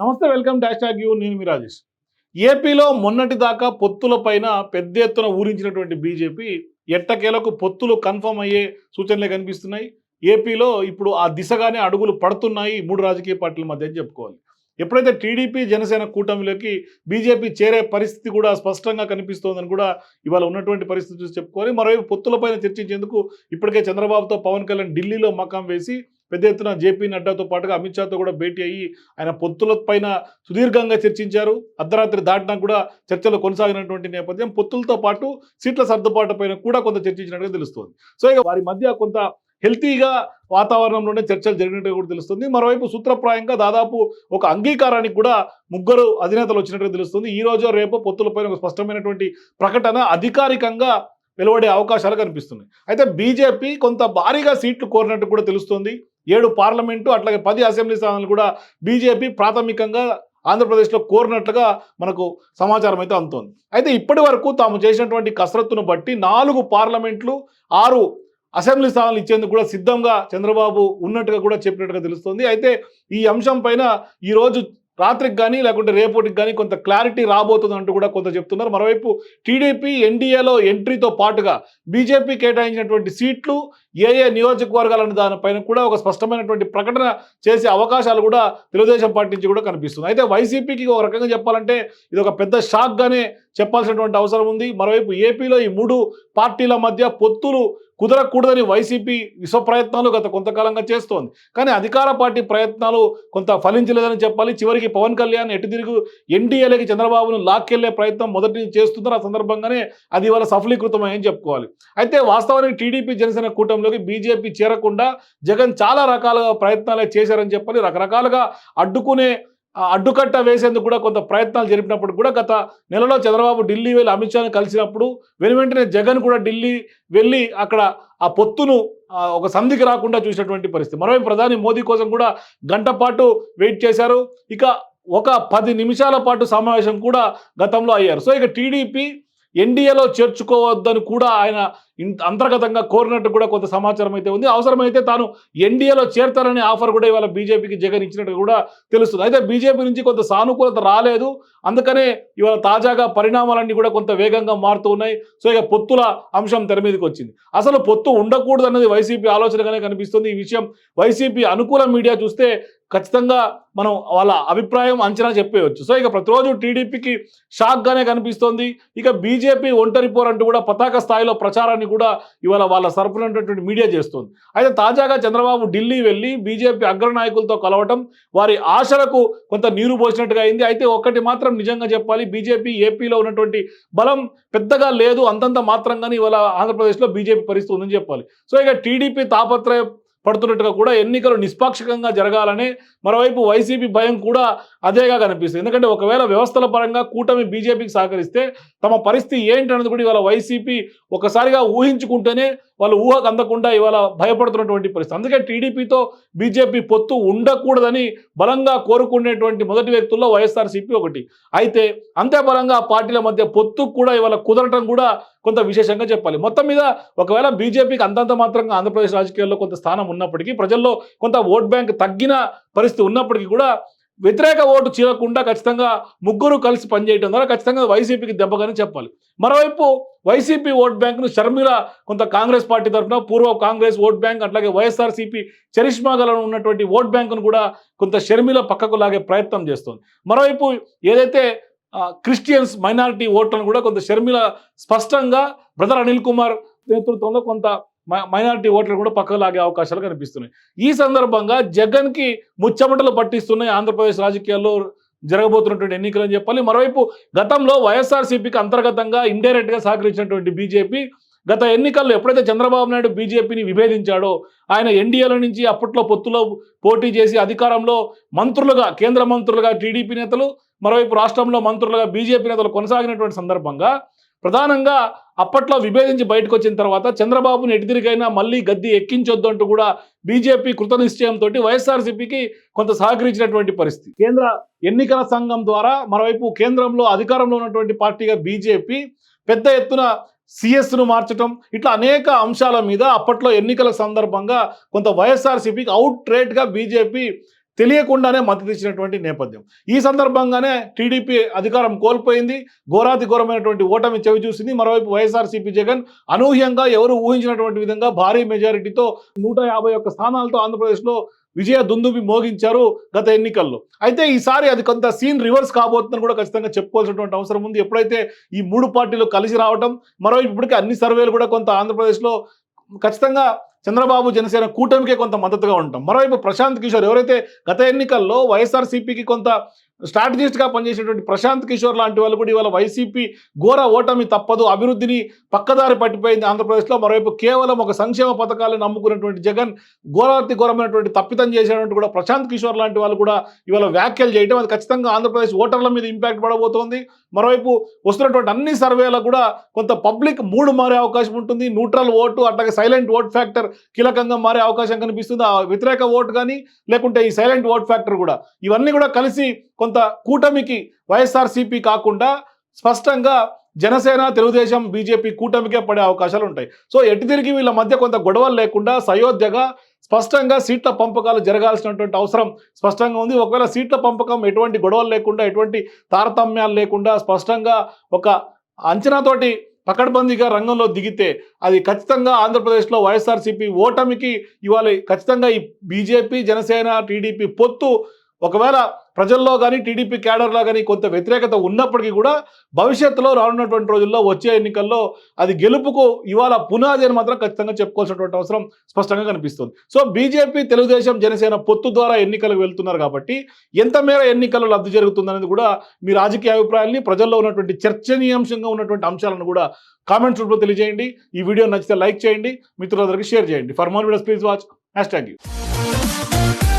నమస్తే welcome dash tag you. నేను మీ రాజేష్. ఏపీలో మొన్నటి దాకా పొత్తుల పైన పెద్ద ఎత్తున ఊరించినటువంటి బీజేపీ ఎట్టకేలకు పొత్తులు కన్ఫర్మ్ అయ్యే సూచనలే కనిపిస్తున్నాయి. ఏపీలో ఇప్పుడు ఆ దిశగానే అడుగులు పడుతున్నాయి మూడు రాజకీయ పార్టీల మధ్య అని చెప్పుకోవాలి. ఎప్పుడైతే టీడీపీ జనసేన కూటమిలోకి బీజేపీ చేరే పరిస్థితి కూడా స్పష్టంగా కనిపిస్తోందని కూడా ఇవాళ ఉన్నటువంటి పరిస్థితి చూసి చెప్పుకోవాలి. మరోవైపు పొత్తులపైన చర్చించేందుకు ఇప్పటికే చంద్రబాబుతో పవన్ కళ్యాణ్ ఢిల్లీలో మకాం వేసి పెద్ద ఎత్తున జేపీ నడ్డాతో పాటుగా అమిత్ షాతో కూడా భేటీ అయ్యి ఆయన పొత్తుల పైన సుదీర్ఘంగా చర్చించారు. అర్ధరాత్రి దాటినా కూడా చర్చలు కొనసాగినటువంటి నేపథ్యం పొత్తులతో పాటు సీట్ల సర్దుబాటు పైన కూడా కొంత చర్చించినట్టుగా తెలుస్తుంది. సో ఇక వారి మధ్య కొంత హెల్తీగా వాతావరణంలోనే చర్చలు జరిగినట్టుగా కూడా తెలుస్తుంది. మరోవైపు సూత్రప్రాయంగా దాదాపు ఒక అంగీకారానికి కూడా ముగ్గురు అధినేతలు వచ్చినట్టుగా తెలుస్తుంది. ఈ రోజు రేపు పొత్తులపైన ఒక స్పష్టమైనటువంటి ప్రకటన అధికారికంగా వెలువడే అవకాశాలు కనిపిస్తున్నాయి. అయితే బీజేపీ కొంత భారీగా సీట్లు కోరినట్టు కూడా తెలుస్తుంది. ఏడు పార్లమెంటు అట్లాగే పది అసెంబ్లీ స్థానాలు కూడా బీజేపీ ప్రాథమికంగా ఆంధ్రప్రదేశ్లో కోరినట్లుగా మనకు సమాచారం అయితే అందుతోంది. అయితే ఇప్పటి వరకు తాము చేసినటువంటి కసరత్తును బట్టి నాలుగు పార్లమెంట్లు ఆరు అసెంబ్లీ స్థానాలు ఇచ్చేందుకు కూడా సిద్ధంగా చంద్రబాబు ఉన్నట్టుగా కూడా చెప్పినట్టుగా తెలుస్తుంది. అయితే ఈ అంశం పైన ఈరోజు రాత్రికి కానీ లేకుంటే రేపటికి కానీ కొంత క్లారిటీ రాబోతుంది అంటూ కూడా కొంత చెప్తున్నారు. మరోవైపు టీడీపీ ఎన్డీఏలో ఎంట్రీతో పాటుగా బీజేపీ కేటాయించినటువంటి సీట్లు ఏ ఏ నియోజకవర్గాలను దానిపైన కూడా ఒక స్పష్టమైనటువంటి ప్రకటన చేసే అవకాశాలు కూడా తెలుగుదేశం పార్టీ నుంచి కూడా కనిపిస్తుంది అయితే వైసీపీకి ఒక రకంగా చెప్పాలంటే ఇది ఒక పెద్ద షాక్గానే చెప్పాల్సినటువంటి అవసరం ఉంది. మరోవైపు ఏపీలో ఈ మూడు పార్టీల మధ్య పొత్తులు కుదరకూడదని వైసీపీ విశ్వ ప్రయత్నాలు గత కొంతకాలంగా చేస్తోంది. కానీ అధికార పార్టీ ప్రయత్నాలు కొంత ఫలించలేదని చెప్పాలి. చివరికి పవన్ కళ్యాణ్ ఎటు తిరుగు ఎన్డీఏలకి చంద్రబాబును లాక్కెళ్ళే ప్రయత్నం మొదటి నుంచి చేస్తున్నారు. ఆ సందర్భంగానే అది ఇవాళ సఫలీకృతమని చెప్పుకోవాలి. అయితే వాస్తవానికి టీడీపీ జనసేన కూటమిలోకి బీజేపీ చేరకుండా జగన్ చాలా రకాలుగా ప్రయత్నాలే చేశారని చెప్పని రకరకాలుగా అడ్డుకునే అడ్డుకట్ట వేసేందుకు కూడా కొంత ప్రయత్నాలు జరిపినప్పుడు కూడా గత నెలలో చంద్రబాబు ఢిల్లీ వెళ్ళి అమిత్ షాను కలిసినప్పుడు వెను వెంటనే జగన్ కూడా ఢిల్లీ వెళ్ళి అక్కడ ఆ పొత్తును ఒక సంధికి రాకుండా చూసినటువంటి పరిస్థితి. మరోవైపు ప్రధాని మోదీ కోసం కూడా గంట పాటు వెయిట్ చేశారు. ఇక ఒక పది నిమిషాల పాటు సమావేశం కూడా గతంలో అయ్యారు. సో ఇక టీడీపీ ఎన్డీఏలో చేర్చుకోవద్దని కూడా ఆయన అంతర్గతంగా కోరినట్టు కూడా కొంత సమాచారం అయితే ఉంది. అవసరమైతే తాను ఎన్డీఏలో చేరతారనే ఆఫర్ కూడా ఇవాళ బీజేపీకి జగన్ ఇచ్చినట్టు కూడా తెలుస్తుంది. అయితే బీజేపీ నుంచి కొంత సానుకూలత రాలేదు. అందుకనే ఇవాళ తాజాగా పరిణామాలన్నీ కూడా కొంత వేగంగా మారుతూ ఉన్నాయి. సో ఇక పొత్తుల అంశం తెర మీదకి వచ్చింది. అసలు పొత్తు ఉండకూడదు అన్నది వైసీపీ ఆలోచనగానే కనిపిస్తుంది. ఈ విషయం వైసీపీ అనుకూల మీడియా చూస్తే ఖచ్చితంగా మనం వాళ్ళ అభిప్రాయం అంచనా చెప్పేయచ్చు. సో ఇక ప్రతిరోజు టీడీపీకి షాక్గానే కనిపిస్తోంది. ఇక బీజేపీ ఒంటరి పోరంటూ కూడా పతాక స్థాయిలో ప్రచారాన్ని కూడా ఇవాళ వాళ్ళ సరఫరైనటువంటి మీడియా చేస్తుంది. అయితే తాజాగా చంద్రబాబు ఢిల్లీ వెళ్ళి బీజేపీ అగ్రనాయకులతో కలవటం వారి ఆశలకు కొంత నీరు పోసినట్టుగా అయింది. అయితే ఒక్కటి మాత్రం నిజంగా చెప్పాలి బీజేపీ ఏపీలో ఉన్నటువంటి బలం పెద్దగా లేదు అంతంత మాత్రంగానే ఇవాళ ఆంధ్రప్రదేశ్లో బీజేపీ పరిస్థితి ఉందని చెప్పాలి. సో ఇక టీడీపీ తాపత్రయ పడుతున్నట్టుగా కూడా ఎన్నికలు నిష్పాక్షికంగా జరగాలని మరోవైపు వైసీపీ భయం కూడా అదేగా కనిపిస్తుంది. ఎందుకంటే ఒకవేళ వ్యవస్థల పరంగా కూటమి బీజేపీకి సహకరిస్తే తమ పరిస్థితి ఏంటనేది కూడా ఇవాళ వైసీపీ ఒకసారిగా ఊహించుకుంటేనే వాళ్ళు ఊహకు అందకుండా ఇవాళ భయపడుతున్నటువంటి పరిస్థితి. అందుకే టీడీపీతో బీజేపీ పొత్తు ఉండకూడదని బలంగా కోరుకునేటువంటి మొదటి వ్యక్తుల్లో వైఎస్ఆర్సీపీ ఒకటి. అయితే అంతే బలంగా ఆ పార్టీల మధ్య పొత్తు కూడా ఇవాళ కుదరటం కూడా కొంత విశేషంగా చెప్పాలి. మొత్తం మీద ఒకవేళ బీజేపీకి అంతంత మాత్రంగా ఆంధ్రప్రదేశ్ రాజకీయాల్లో కొంత స్థానం ఉన్నప్పటికీ ప్రజల్లో కొంత ఓట్ బ్యాంక్ తగ్గిన పరిస్థితి ఉన్నప్పటికీ కూడా వ్యతిరేక ఓటు చీలకుండా ఖచ్చితంగా ముగ్గురు కలిసి పనిచేయడం ద్వారా ఖచ్చితంగా వైసీపీకి దెబ్బగానే చెప్పాలి. మరోవైపు వైసీపీ ఓట్ బ్యాంక్ను షర్మిల కొంత కాంగ్రెస్ పార్టీ తరఫున పూర్వ కాంగ్రెస్ ఓట్ బ్యాంక్ అట్లాగే వైఎస్ఆర్సీపీ చరిష్మా ఉన్నటువంటి ఓట్ బ్యాంకును కూడా కొంత షర్మిల పక్కకు లాగే ప్రయత్నం చేస్తుంది. మరోవైపు ఏదైతే క్రిస్టియన్స్ మైనారిటీ ఓట్లను కూడా కొంత షర్మిల స్పష్టంగా బ్రదర్ అనిల్ కుమార్ నేతృత్వంలో కొంత మై- మైనారిటీ ఓట్లు కూడా పక్కకు లాగే అవకాశాలు కనిపిస్తున్నాయి. ఈ సందర్భంగా జగన్కి ముచ్చమటలు పట్టిస్తున్నాయి ఆంధ్రప్రదేశ్ రాజకీయాల్లో జరగబోతున్నటువంటి ఎన్నికలు అని చెప్పాలి. మరోవైపు గతంలో వైఎస్ఆర్సీపీకి అంతర్గతంగా ఇండైరెక్ట్గా సహకరించినటువంటి బీజేపీ గత ఎన్నికల్లో ఎప్పుడైతే చంద్రబాబు నాయుడు బీజేపీని విభేదించాడో ఆయన ఎన్డీఏల నుంచి అప్పట్లో పొత్తులో పోటీ చేసి అధికారంలో మంత్రులుగా కేంద్ర మంత్రులుగా టీడీపీ నేతలు మరోవైపు రాష్ట్రంలో మంత్రులుగా బీజేపీ నేతలు కొనసాగినటువంటి సందర్భంగా ప్రధానంగా అప్పట్లో విభేదించి బయటకు వచ్చిన తర్వాత చంద్రబాబుని ఎటుదిరికైనా మళ్ళీ గద్దె ఎక్కించొద్దు అంటూ కూడా బీజేపీ కృత నిశ్చయంతో వైఎస్ఆర్సీపీకి కొంత సహకరించినటువంటి పరిస్థితి. కేంద్ర ఎన్నికల సంఘం ద్వారా మరోవైపు కేంద్రంలో అధికారంలో ఉన్నటువంటి పార్టీగా బీజేపీ పెద్ద ఎత్తున సిఎస్ను మార్చడం ఇట్లా అనేక అంశాల మీద అప్పట్లో ఎన్నికల సందర్భంగా కొంత వైఎస్ఆర్సీపీకి అవుట్ రేట్గా బీజేపీ తెలియకుండానే మద్దతు ఇచ్చినటువంటి నేపథ్యం. ఈ సందర్భంగానే టీడీపీ అధికారం కోల్పోయింది. ఘోరాతి ఘోరమైనటువంటి ఓటమి చవి చూసింది. మరోవైపు వైఎస్ఆర్సీపీ జగన్ అనూహ్యంగా ఎవరు ఊహించినటువంటి విధంగా భారీ మెజారిటీతో నూట యాభై ఒక్క స్థానాలతో ఆంధ్రప్రదేశ్లో విజయ దుందుబి మోగించారు గత ఎన్నికల్లో. అయితే ఈసారి అది కొంత సీన్ రివర్స్ కాబోతుందని కూడా ఖచ్చితంగా చెప్పుకోవాల్సినటువంటి అవసరం ఉంది. ఎప్పుడైతే ఈ మూడు పార్టీలు కలిసి రావటం మరోవైపు ఇప్పటికే అన్ని సర్వేలు కూడా కొంత ఆంధ్రప్రదేశ్లో ఖచ్చితంగా చంద్రబాబు జనసేన కూటమికే కొంత మద్దతుగా ఉంటాం. మరోవైపు ప్రశాంత్ కిషోర్ ఎవరైతే గత ఎన్నికల్లో వైఎస్ఆర్సీపీకి కొంత స్ట్రాటజిస్ట్గా పనిచేసినటువంటి ప్రశాంత్ కిషోర్ లాంటి వాళ్ళు కూడా ఇవాళ వైసీపీ ఘోర ఓటమి తప్పదు. అభివృద్ధిని పక్కదారి పట్టిపోయింది ఆంధ్రప్రదేశ్లో. మరోవైపు కేవలం ఒక సంక్షేమ పథకాలను నమ్ముకున్నటువంటి జగన్ ఘోరాతి ఘోరమైనటువంటి తప్పితం చేసినటువంటి కూడా ప్రశాంత్ కిషోర్ లాంటి వాళ్ళు కూడా ఇవాళ వ్యాఖ్యలు చేయడం అది ఖచ్చితంగా ఆంధ్రప్రదేశ్ ఓటర్ల మీద ఇంపాక్ట్ పడబోతోంది. మరోవైపు వస్తున్నటువంటి అన్ని సర్వేలకు కూడా కొంత పబ్లిక్ మూడు మారే అవకాశం ఉంటుంది. న్యూట్రల్ ఓటు అట్లాగే సైలెంట్ ఓట్ ఫ్యాక్టర్ కీలకంగా మారే అవకాశం కనిపిస్తుంది. ఆ వ్యతిరేక ఓటు కానీ లేకుంటే ఈ సైలెంట్ ఓట్ ఫ్యాక్టర్ కూడా. ఇవన్నీ కూడా కలిసి కొంత కూటమికి వైఎస్ఆర్సీపీ కాకుండా స్పష్టంగా జనసేన తెలుగుదేశం బీజేపీ కూటమికే పడే అవకాశాలు ఉంటాయి. సో ఎటు తిరిగి వీళ్ళ మధ్య కొంత గొడవలు లేకుండా సయోధ్యగా స్పష్టంగా సీట్ల పంపకాలు జరగాల్సినటువంటి అవసరం స్పష్టంగా ఉంది. ఒకవేళ సీట్ల పంపకం ఎటువంటి గొడవలు లేకుండా ఎటువంటి తారతమ్యాలు లేకుండా స్పష్టంగా ఒక అంచనాతోటి పకడ్బందీగా రంగంలో దిగితే అది ఖచ్చితంగా ఆంధ్రప్రదేశ్లో వైఎస్ఆర్సీపీ ఓటమికి ఇవాళ ఖచ్చితంగా ఈ బీజేపీ జనసేన టీడీపీ పొత్తు ఒకవేళ ప్రజల్లో కానీ టీడీపీ క్యాడర్లో కానీ కొంత వ్యతిరేకత ఉన్నప్పటికీ కూడా భవిష్యత్తులో రానున్నటువంటి రోజుల్లో వచ్చే ఎన్నికల్లో అది గెలుపుకు ఇవాళ పునాది అని మాత్రం ఖచ్చితంగా చెప్పుకోవాల్సినటువంటి అవసరం స్పష్టంగా కనిపిస్తుంది. సో బీజేపీ తెలుగుదేశం జనసేన పొత్తు ద్వారా ఎన్నికలకు వెళ్తున్నారు కాబట్టి ఎంత మేర ఎన్నికల్లో లబ్ధి జరుగుతుందనేది కూడా మీ రాజకీయ అభిప్రాయాల్ని ప్రజల్లో ఉన్నటువంటి చర్చనీయాంశంగా ఉన్నటువంటి అంశాలను కూడా కామెంట్స్ రూపంలో తెలియజేయండి. ఈ వీడియో నచ్చితే లైక్ చేయండి. మిత్రులందరికీ షేర్ చేయండి. For more videos please watch hashtag you